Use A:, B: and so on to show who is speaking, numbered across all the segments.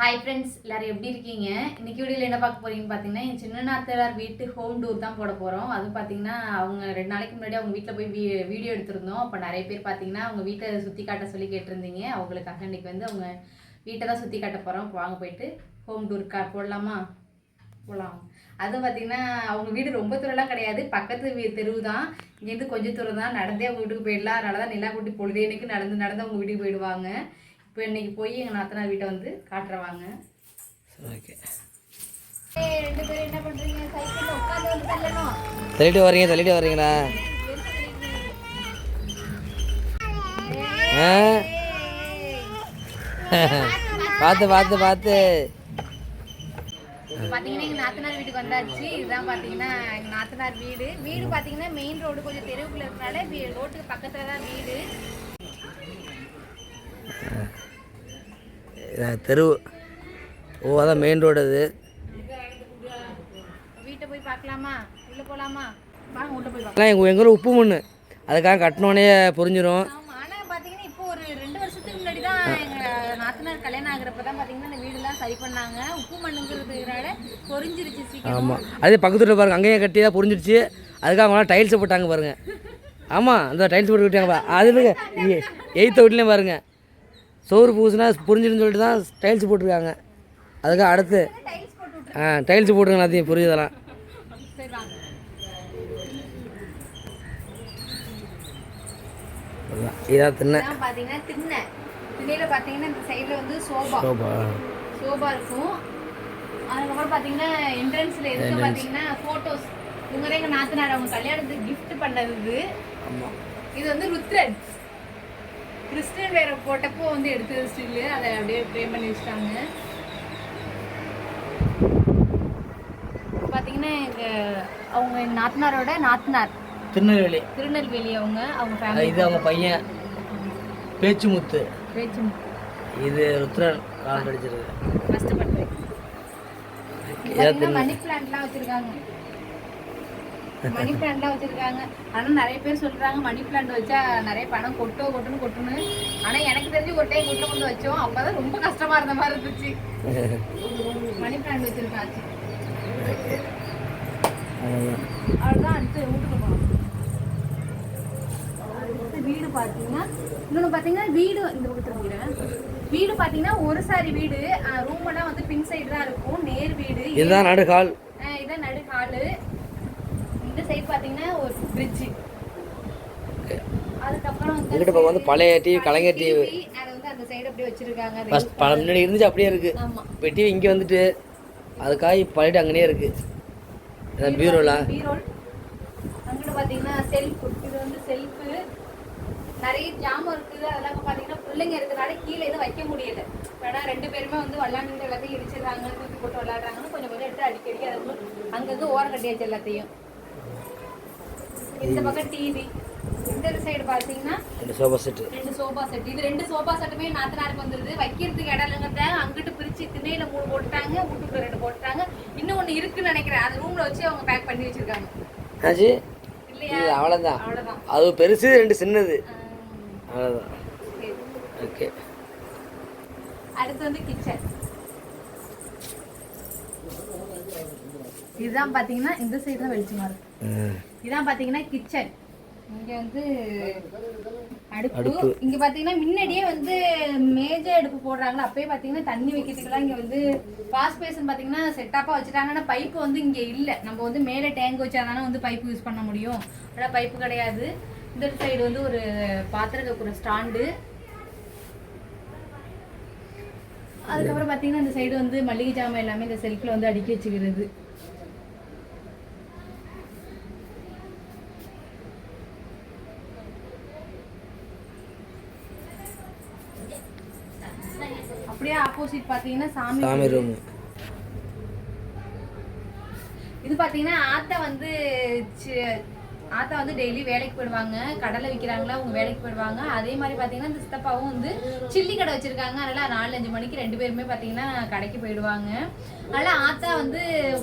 A: Hi friends எல்லோரும் எப்படி இருக்கீங்க? இன்னைக்கு வீடியோவில் என்ன பார்க்க போகிறீங்கன்னு பார்த்தீங்கன்னா என் சின்ன நாத்தலார் வீட்டு ஹோம் டூர் தான் போட போகிறோம் அது பார்த்தீங்கன்னா அவங்க ரெண்டு நாளைக்கு முன்னாடி அவங்க வீட்டில் போய் வீ வீடியோ எடுத்திருந்தோம். அப்போ நிறைய பேர் பார்த்தீங்கன்னா அவங்க வீட்டை சுற்றி காட்ட சொல்லி கேட்டிருந்தீங்க. அவங்களுக்காக இன்னைக்கு வந்து அவங்க வீட்டை தான் சுற்றி காட்ட போகிறோம் வாங்க போயிட்டு ஹோம் டூர் கா போடலாமா? போகலாம் அதுவும் பார்த்தீங்கன்னா அவங்க வீடு ரொம்ப தூரம்லாம் கிடையாது. பக்கத்து வீ- தெருவு தான். இங்கேருந்து கொஞ்சம் தூரம் தான். நடந்தே அவங்க வீட்டுக்கு போயிடலாம். அதனால தான் நிலா கூட்டி பொழுதேனுக்கு நடந்து நடந்து அவங்க வீட்டுக்கு போயிடுவாங்க. இப்போ இன்னைக்கு போய் எங்கள் நாத்தனார் வீட்டை வந்து காட்டுறவாங்க.
B: ஓகே. தள்ளிட்டு வர்றீங்க தள்ளிட்டு வர்றீங்களா ஆ? பார்த்து பார்த்து பார்த்து.
A: பாத்தீங்கன்னா எங்க நாத்தனார் வீட்டுக்கு வந்தாச்சு. இதுதான் பாத்தீங்கன்னா எங்க நாத்தனார் வீடு. வீடு பாத்தீங்கன்னா மெயின் ரோடு கொஞ்சம் தெருவுக்குள்ள இருக்கனால வீ- ரோட்டுக்கு பக்கத்துல தான் வீடு.
B: தெரு ஓ அதான் மெயின் ரோடு அது. ஆனால் எங்கள் எங்கள் உப்பு மண் அதுக்காக கட்டினோடனே புரிஞ்சிடும்
A: நாத்தனார் கல்யாணம் ஆகுறப்ப தான் இந்த வீடுலாம் சரி பண்ணாங்க. உப்பு மண்ணுங்கிறதுனால பொறிஞ்சிருச்சு
B: ஆமாம் அதே பக்கத்து வீட்டில் பாருங்க அங்கேயே கட்டி தான் புரிஞ்சிடுச்சு அதுக்காக அவங்களாம் டைல்ஸ் போட்டாங்க பாருங்க. ஆமாம் அந்த டைல்ஸ் போட்டு விட்டாங்க அது இல்லைங்க எயித்த வீட்லேயும் பாருங்க. சோறு பூசுனா புரிஞ்சிடுன்னு சொல்லிட்டு தான் டைல்ஸ் போட்டிருக்காங்க. அதுக்காக அடுத்து ஆ டைல்ஸ் போட்டுருங்க அதையும் புரியுதெல்லாம். இதான் தின்ன
A: இதான் பாத்தீங்கன்னா திண்ணை. திண்ணையில பாத்தீங்கன்னா இந்த சைடுல வந்து சோபா.
B: சோபா
A: சோபா இருக்கும். அதுக்கப்புறம் பாத்தீங்கன்னா என்ட்ரன்ஸ்ல எதுக்கு பாத்தீங்கன்னா போட்டோஸ் இவங்க தான் எங்க நாத்தனார். அவங்க கல்யாணத்துக்கு gift பண்ணது இது வந்து ருத்ரன். கிறிஸ்டியன் வேற போட்டப்போ வந்து எடுத்தது ஸ்டில்லு அதை அப்படியே ஃப்ரேம் பண்ணி வச்சிட்டாங்க. பாத்தீங்கன்னா எங்க அவங்க எங்க நாத்தனாரோட நாத்தனார்.
B: திருநெல்வேலி.
A: திருநெல்வேலி அவங்க அவங்க ஃபேமிலி
B: இது அவங்க பையன். பேச்சுமுத்து.
A: பேச்சு
B: இது ருத்ரன் கால் அடிச்சிருக்கு
A: கஷ்டப்பட்டு மணி பிளான்ட்லாம் வச்சிருக்காங்க. மணி பிளான்ட்லாம் வச்சிருக்காங்க. ஆனா நிறைய பேர் சொல்றாங்க மணி பிளான்ட் வச்சா நிறைய பணம் கொட்டோ கொட்டுன்னு கொட்டுன்னு. ஆனா எனக்கு தெரிஞ்சு ஒரு டைம் வீட்டுல கொண்டு வச்சோம். அப்பதான் ரொம்ப கஷ்டமா இருந்த மாதிரி இருந்துச்சு. மணி பிளான்ட் வச்சிருக்காங்க
B: அவ்வளோதான்
A: அடுத்து வீட்டுக்கு போகணும். வீடு பாத்தீங்கன்னா இன்னொன்று பார்த்தீங்கன்னா வீடு இந்த பக்கத்தில் இருக்கிறேன் வீடு பார்த்தீங்கன்னா ஒரு சாரி வீடு. ரூம் எல்லாம் வந்து பின் சைடு தான் இருக்கும். நேர் வீடு.
B: இதுதான் நடு கால்
A: ஆஹ் இதான் நடு ஹாலு இந்த சைடு பார்த்தீங்கன்னா ஒரு ஃப்ரிட்ஜ் அதுக்கப்புறம் வந்து
B: இங்கிட்ட பக்கம் வந்து பழைய டிவி கலைஞர் டிவி
A: அதை வந்து அந்த சைடு அப்படியே வச்சிருக்காங்க. அதை
B: ஃபஸ்ட் பல முன்னாடி இருந்துச்சு அப்படியே இருக்குது
A: ஆமா.
B: இப்போ டிவி இங்கே வந்துட்டு அதுக்காக பழைய அங்கனே இருக்குது இதான் பீரோலாம்
A: பீரோல் அங்கிட்டு பார்த்தீங்கன்னா செல்ஃப் இது வந்து செல்ஃபு நிறைய ஜாமான் இருக்குது அதெல்லாம் பார்த்தீங்கன்னா பிள்ளைங்க இருக்கிறனால கீழே எதுவும் வைக்க முடியல. ஏன்னா ரெண்டு பேருமே வந்து விளாண்டுட்டு எல்லாத்தையும் இடிச்சிடுறாங்க தூக்கி போட்டு விளாடுறாங்கன்னு கொஞ்சம் கொஞ்சம் எடுத்து அடிக்கடி அதை அங்கங்கே ஓரம் கட்டியாச்சு எல்லாத்தையும். இந்த பக்கம் டிவி இந்த சைடு பார்த்தீங்கன்னா
B: ரெண்டு சோஃபா செட்டு
A: ரெண்டு சோஃபா செட் இது ரெண்டு சோஃபா செட்டுமே நாத்தனாருக்கு வந்துருது. வைக்கிறதுக்கு இடம் இல்லைங்க அங்கிட்டு பிரிச்சு திண்ணையில மூணு போட்டுட்டாங்க வீட்டுக்குள்ள ரெண்டு போட்டுட்டாங்க. இன்னும் ஒண்ணு இருக்குன்னு நினைக்கிறேன். அது ரூம்ல வச்சு அவங்க பேக் பண்ணி வச்சிருக்காங்க.
B: அவ்வளோதான் அது பெருசு ரெண்டு சின்னது. அவ்வளோதான். ஓகே.
A: அடுத்து வந்து கிச்சன் இதுதான் பாத்தீங்கன்னா இந்த சைடு தான் வெளிச்சமா இருக்கு. இதான் பாத்தீங்கன்னா கிச்சன். இங்க வந்து அடுப்பு. இங்க பாத்தீங்கன்னா முன்னாடியே வந்து மேஜ அடுப்பு போடுறாங்களா அப்பயே பாத்தீங்கன்னா தண்ணி வைக்கிறதுக்கெல்லாம் இங்க வந்து வாஷ் பேசன் பாத்தீங்கன்னா செட்டப்பா வச்சுட்டாங்க ஆனா பைப்பு வந்து இங்க இல்ல. நம்ம வந்து மேலே டேங்க் வச்சாதானே வந்து பைப்பு யூஸ் பண்ண முடியும். ஆனா பைப்பு கிடையாது. இந்த சைடு வந்து ஒரு பாத்திரம் கப்புற ஸ்டாண்டு அதுக்கப்புறம் பாத்தீங்கன்னா இந்த சைடு வந்து மளிகை ஜாமான் எல்லாமே இந்த செல்ஃப்ல வந்து அடுக்கி வச்சுக்கிறது. அப்படியே ஆப்போசிட் பாத்தீங்கன்னா சாமி
B: சாமி ரூமு
A: இது பாத்தீங்கன்னா ஆத்தா வந்து ஆத்தா வந்து டெய்லி வேலைக்கு போயிடுவாங்க. கடலை விற்கிறாங்களா அவங்க வேலைக்கு போயிடுவாங்க. அதே மாதிரி பாத்தீங்கன்னா இந்த சித்தப்பாவும் வந்து சில்லி கடை வச்சிருக்காங்க. அதனால நாலு அஞ்சு மணிக்கு ரெண்டு பேருமே பாத்தீங்கன்னா கடைக்கு போயிடுவாங்க. அதனால ஆத்தா வந்து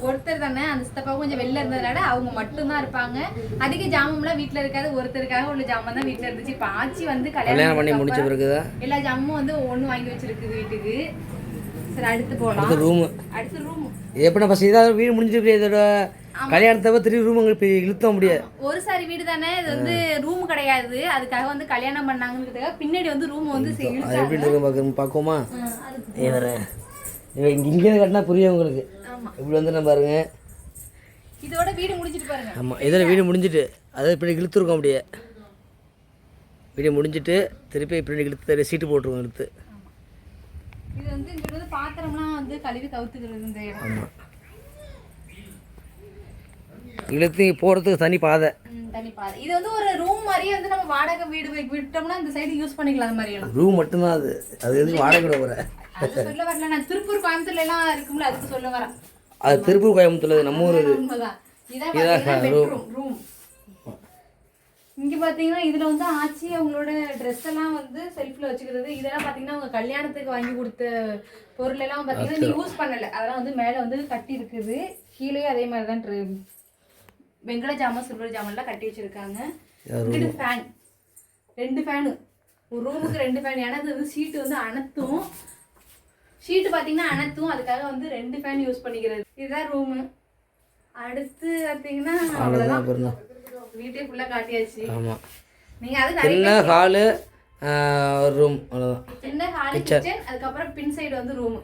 A: ஒருத்தர் தானே அந்த சித்தப்பாவும் கொஞ்சம் வெளில இருந்ததுனால அவங்க மட்டும்தான் இருப்பாங்க. அதிக ஜாமம்லாம் வீட்டுல இருக்காது. ஒருத்தருக்காக உள்ள ஜாமான் தான் வீட்டுல இருந்துச்சு. இப்ப ஆச்சி வந்து
B: கல்யாணம் பண்ணி முடிச்ச பிறகுதான்
A: எல்லா ஜாமும் வந்து ஒண்ணு வாங்கி வச்சிருக்கு வீட்டுக்கு. சரி அடுத்து போலாம்.
B: அடுத்த ரூமு.
A: அடுத்து ரூம்.
B: எப்படின்னா ஃபஸ்ட் இதாக வீடு முடிஞ்சிட்டு இதோட கல்யாணத்தப்ப திரும்பி ரூம் இழுத்த முடியாது.
A: ஒரு சாரி வீடு தானே இது வந்து ரூம் கிடையாது. அதுக்காக வந்து கல்யாணம் பண்ணாங்கிறதுக்காக பின்னாடி வந்து ரூம் வந்து.
B: எப்படி இருக்கு பார்க்க பார்க்கோமா? இவர் இங்கே இங்கே கட்டினா புரியும் உங்களுக்கு. இப்படி வந்து நம்ம பாருங்க.
A: இதோட வீடு முடிச்சிட்டு பாருங்க.
B: ஆமாம் இதில் வீடு முடிஞ்சிட்டு அதை இப்படி இழுத்துருக்கோம் அப்படியே. வீடு முடிஞ்சிட்டு திருப்பி இப்படி இழுத்து சீட்டு போட்டுருக்கோம் இழுத்து.
A: இது வந்து இங்க வந்து பாத்திரம்லாம் வந்து கழுவி கவுத்துக்கிறது இந்த இடம்.
B: ஆமாம் இழுத்து போகிறதுக்கு தனி பாதை.
A: தனி பாதை. இது வந்து ஒரு ரூம் மாதிரியே வந்து நம்ம வாடகை வீடு விட்டோம்னா இந்த சைடு யூஸ் பண்ணிக்கலாம் அந்த மாதிரி
B: ரூம் மட்டும்தான் அது. அது எதுக்கு வாடகை
A: அது சொல்ல வரல. நான் திருப்பூர் கோயம்புத்தூர்ல எல்லாம் இருக்கும்ல அதுக்கு சொல்ல வரேன்.
B: அது திருப்பூர் கோயம்புத்தூர் நம்ம ஊர்
A: இதான் ரூம் இங்க பாத்தீங்கன்னா இதுல வந்து ஆச்சி அவங்களோட ட்ரெஸ் எல்லாம் வந்து செல்ஃப்ல வச்சுக்கிறது. இதெல்லாம் பாத்தீங்கன்னா அவங்க கல்யாணத்துக்கு வாங்கி கொடுத்த பொருள் எல்லாம் பாத்தீங்கன்னா நீ யூஸ் பண்ணல. அதெல்லாம் வந்து மேல வந்து கட்டி இருக்குது கீழே அதே மாதிரி தான் வெங்கட ஜாமான் சில்வர் ஜாமான்லாம் கட்டி வச்சிருக்காங்க. இங்கிட்டு ஃபேன் ரெண்டு ஃபேனு ஒரு ரூமுக்கு ரெண்டு ஃபேன் ஏன்னா அது சீட்டு வந்து அனத்தும் ஷீட்டு பார்த்தீங்கன்னா அனத்தும் அதுக்காக வந்து ரெண்டு ஃபேன் யூஸ் பண்ணிக்கிறது. இதுதான் ரூமு. அடுத்து பார்த்தீங்கன்னா அவ்வளோதான் வீட்டே ஃபுல்லாக காட்டியாச்சு.
B: ஆமாம்
A: நீங்கள் அது
B: சின்ன ஹாலு ஒரு ரூம் அவ்வளோதான்
A: சின்ன ஹால் கிச்சன் அதுக்கப்புறம் பின் சைடு வந்து ரூம்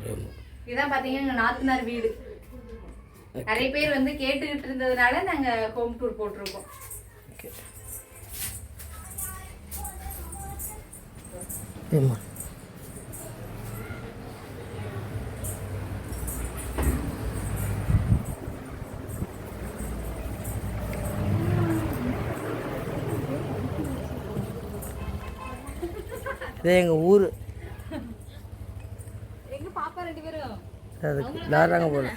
A: இதான் பார்த்தீங்கன்னா எங்கள் நாத்தனார் வீடு. நிறைய பேர் வந்து கேட்டுக்கிட்டு இருந்ததுனால நாங்கள் ஹோம் டூர் போட்டிருக்கோம்.
B: இது எங்கள் ஊர்.
A: எங்க பாப்பா ரெண்டு பேரும்?
B: அதுக்கு விளாட்றாங்க போல.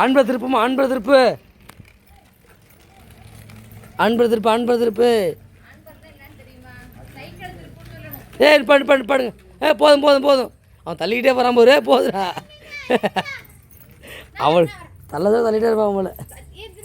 B: ஆண்புற திருப்புமா ஆண்புற திருப்பு. ஆண்புற திருப்பு ஆண்புற திருப்பு. ஏய் பண்ணு பண்ணு பண்ணுங்க ஏ போதும் போதும் போதும். அவன் தள்ளிக்கிட்டே வரான் போது போதுடா அவள் தள்ளதான் தள்ளிட்டே இருப்பான் போல
A: இது